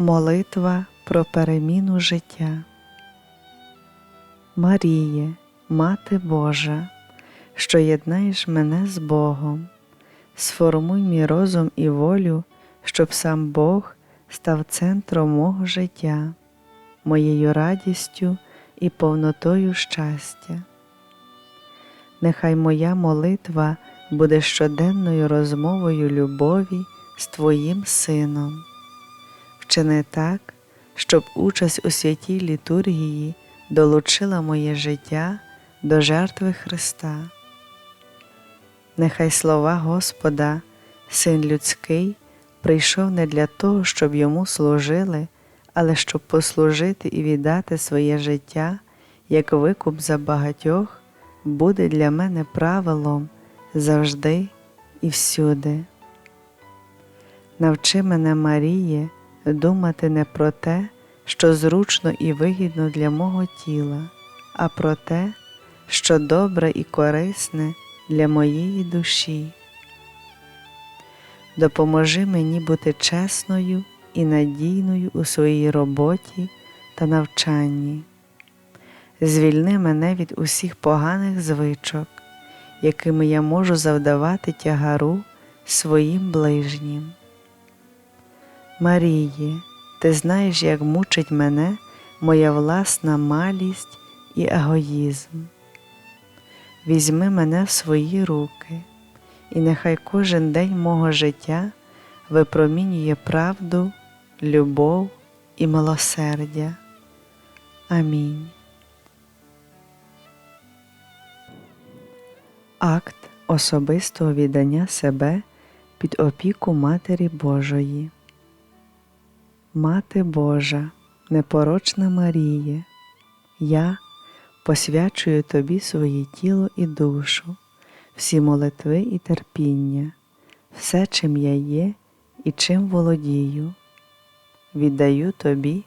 Молитва про переміну життя. Маріє, Мати Божа, що єднаєш мене з Богом, сформуй мій розум і волю, щоб сам Бог став центром мого життя, моєю радістю і повнотою щастя. Нехай моя молитва буде щоденною розмовою любові з Твоїм Сином. Вчини так, щоб участь у святій літургії долучила моє життя до жертви Христа. Нехай слова Господа, Син людський, прийшов не для того, щоб йому служили, але щоб послужити і віддати своє життя, як викуп за багатьох, буде для мене правилом завжди і всюди. Навчи мене, Маріє, думати не про те, що зручно і вигідно для мого тіла, а про те, що добре і корисне для моєї душі. Допоможи мені бути чесною і надійною у своїй роботі та навчанні. Звільни мене від усіх поганих звичок, якими я можу завдавати тягару своїм ближнім. Марії, ти знаєш, як мучить мене моя власна малість і егоїзм. Візьми мене в свої руки, і нехай кожен день мого життя випромінює правду, любов і милосердя. Амінь. Акт особистого віддання себе під опіку Матері Божої. Мати Божа, непорочна Маріє, я посвячую Тобі своє тіло і душу, всі молитви і терпіння, все, чим я є і чим володію. Віддаю Тобі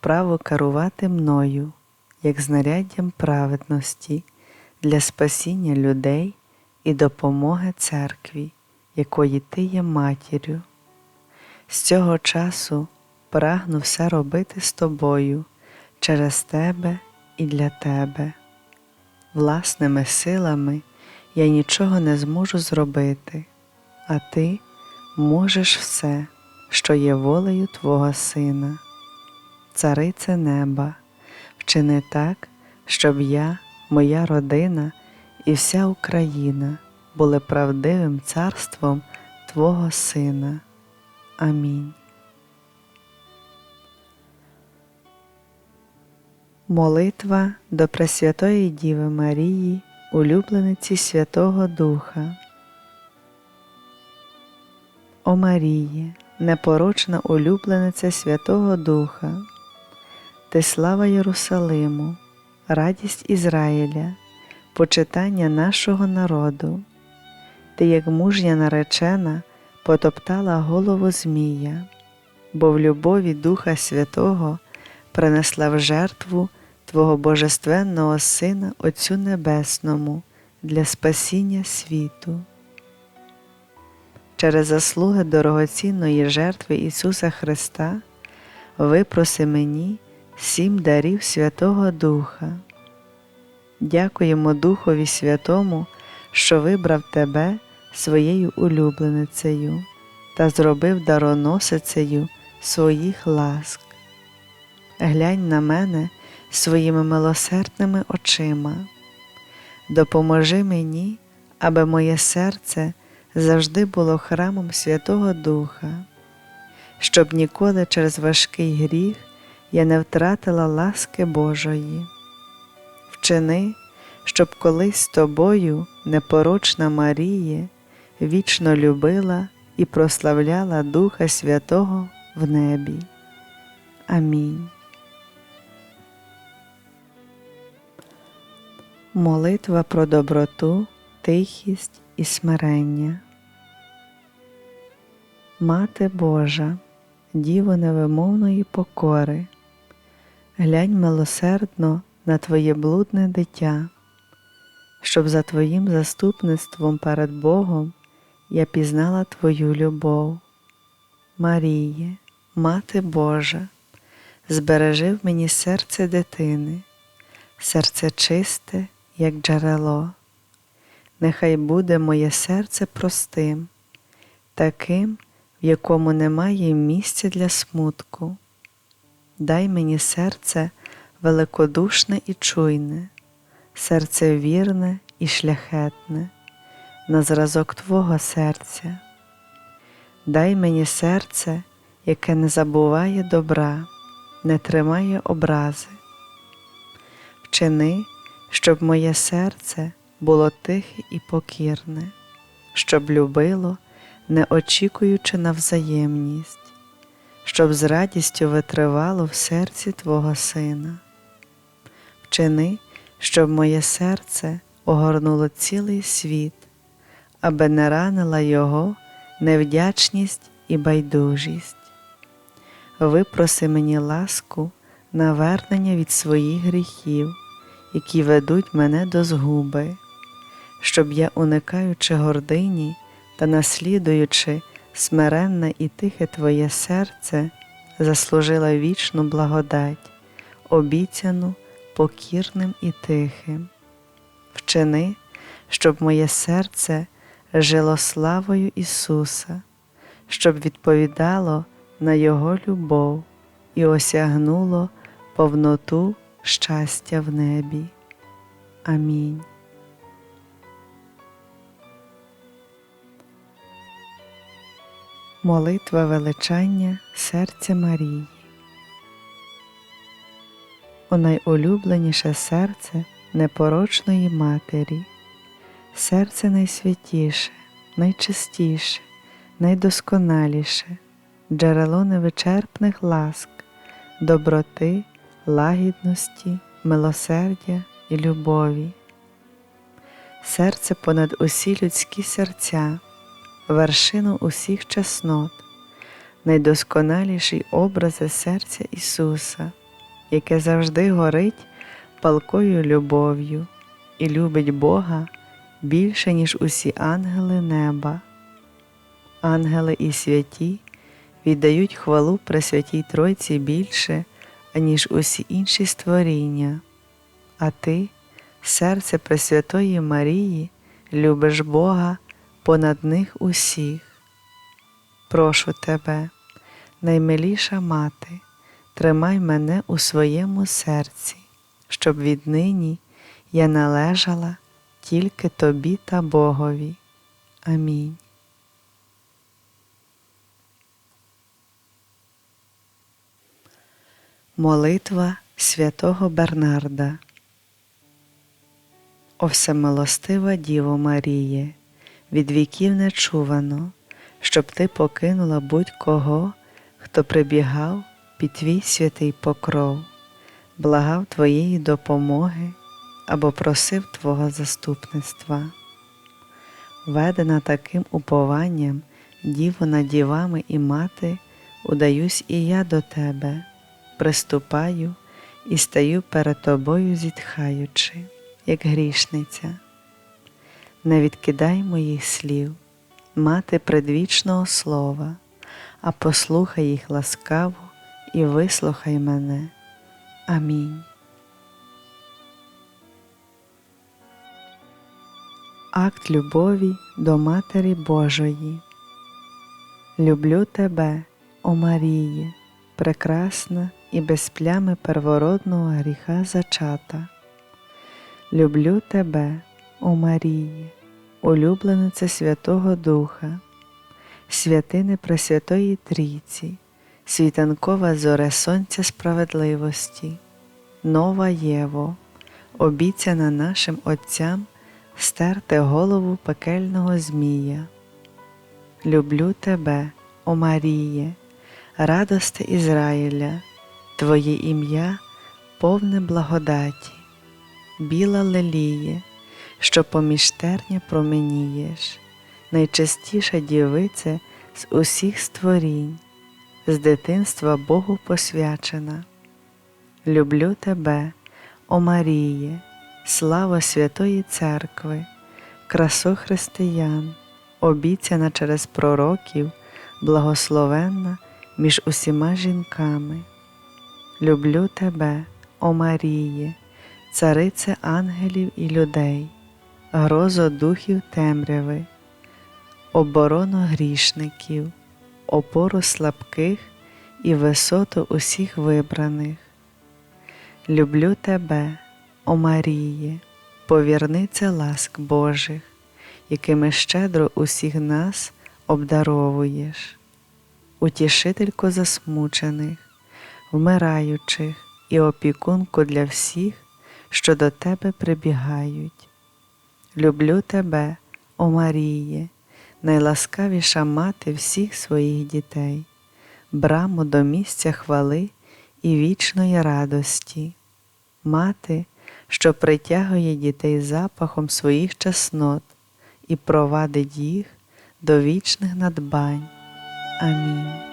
право керувати мною, як знаряддям праведності для спасіння людей і допомоги церкві, якої Ти є матір'ю. З цього часу прагну все робити з тобою через тебе і для тебе. Власними силами я нічого не зможу зробити, а ти можеш все, що є волею Твого Сина. Царице неба, вчини так, щоб я, моя родина і вся Україна були правдивим царством Твого Сина. Амінь. Молитва до Пресвятої Діви Марії, улюблениці Святого Духа. О Марії, непорочна улюблениця Святого Духа, ти слава Єрусалиму, радість Ізраїля, почитання нашого народу, ти, як мужня наречена, потоптала голову Змія, бо в любові Духа Святого принесла в жертву Твого Божественного Сина Отцю Небесному для спасіння світу. Через заслуги дорогоцінної жертви Ісуса Христа випроси мені сім дарів Святого Духа. Дякуємо Духові Святому, що вибрав Тебе своєю улюбленицею та зробив дароносицею своїх ласк. Глянь на мене своїми милосердними очима, допоможи мені, аби моє серце завжди було храмом Святого Духа, щоб ніколи через важкий гріх я не втратила ласки Божої. Вчини, щоб колись з тобою, непорочна Маріє, вічно любила і прославляла Духа Святого в небі. Амінь. Молитва про доброту, тихість і смирення. Мати Божа, Діво невимовної покори, глянь милосердно на Твоє блудне дитя, щоб за Твоїм заступництвом перед Богом я пізнала Твою любов. Маріє, Мати Божа, збережи в мені серце дитини, серце чисте, як джерело. Нехай буде моє серце простим, таким, в якому немає місця для смутку. Дай мені серце великодушне і чуйне, серце вірне і шляхетне, на зразок Твого серця. Дай мені серце, яке не забуває добра, не тримає образи. Вчини, щоб моє серце було тихе і покірне, щоб любило, не очікуючи на взаємність, щоб з радістю витривало в серці Твого Сина. Вчини, щоб моє серце огорнуло цілий світ, аби не ранила його невдячність і байдужість. Випроси мені ласку навернення від своїх гріхів, які ведуть мене до згуби, щоб я, уникаючи гордині та наслідуючи смиренне і тихе Твоє серце, заслужила вічну благодать, обіцяну покірним і тихим. Вчини, щоб моє серце жило славою Ісуса, щоб відповідало на Його любов і осягнуло повноту щастя в небі. Амінь. Молитва величання серця Марії. У найулюбленіше серце непорочної Матері, серце найсвятіше, найчистіше, найдосконаліше, джерело невичерпних ласк, доброти, лагідності, милосердя і любові, серце понад усі людські серця, вершину усіх чеснот, найдосконаліший образи серця Ісуса, яке завжди горить палкою любов'ю і любить Бога більше, ніж усі ангели неба. Ангели і святі віддають хвалу Пресвятій Тройці більше, аніж усі інші створіння, а ти, серце Пресвятої Марії, любиш Бога понад них усіх. Прошу тебе, наймиліша мати, тримай мене у своєму серці, щоб віднині я належала тільки тобі та Богові. Амінь. Молитва святого Бернарда. О всемилостива Діво Маріє, від віків не чувано, щоб ти покинула будь-кого, хто прибігав під твій святий покров, благав Твоєї допомоги або просив Твого заступництва. Ведена таким упованням, Діво над дівами і мати, удаюсь і я до Тебе приступаю і стаю перед тобою, зітхаючи, як грішниця. Не відкидай моїх слів, мати предвічного слова, а послухай їх ласкаво і вислухай мене. Амінь. Акт любові до Матері Божої. Люблю тебе, о Марії, прекрасна і без плями первородного гріха зачата. Люблю тебе, о Марії, улюбленице Святого Духа, святине Пресвятої Трійці, світанкова зоре Сонця справедливості, нова Єво, обіцяна нашим Отцям стерти голову пекельного Змія. Люблю тебе, о Маріє, радости Ізраїля. Твоє ім'я повне благодаті, біла леліє, що поміж терня променієш, найчастіша дівице з усіх створінь, з дитинства Богу посвячена. Люблю тебе, о Маріє, слава Святої Церкви, красо християн, обіцяна через пророків, благословенна між усіма жінками. Люблю тебе, о Маріє, царице ангелів і людей, грозо духів темряви, оборону грішників, опору слабких і висоту усіх вибраних. Люблю тебе, о Маріє, повірниця ласк Божих, якими щедро усіх нас обдаровуєш, утішителько засмучених, вмираючих і опікунку для всіх, що до тебе прибігають. Люблю тебе, о Маріє, найласкавіша мати всіх своїх дітей, браму до місця хвали і вічної радості, мати, що притягує дітей запахом своїх чеснот і провадить їх до вічних надбань. Амінь.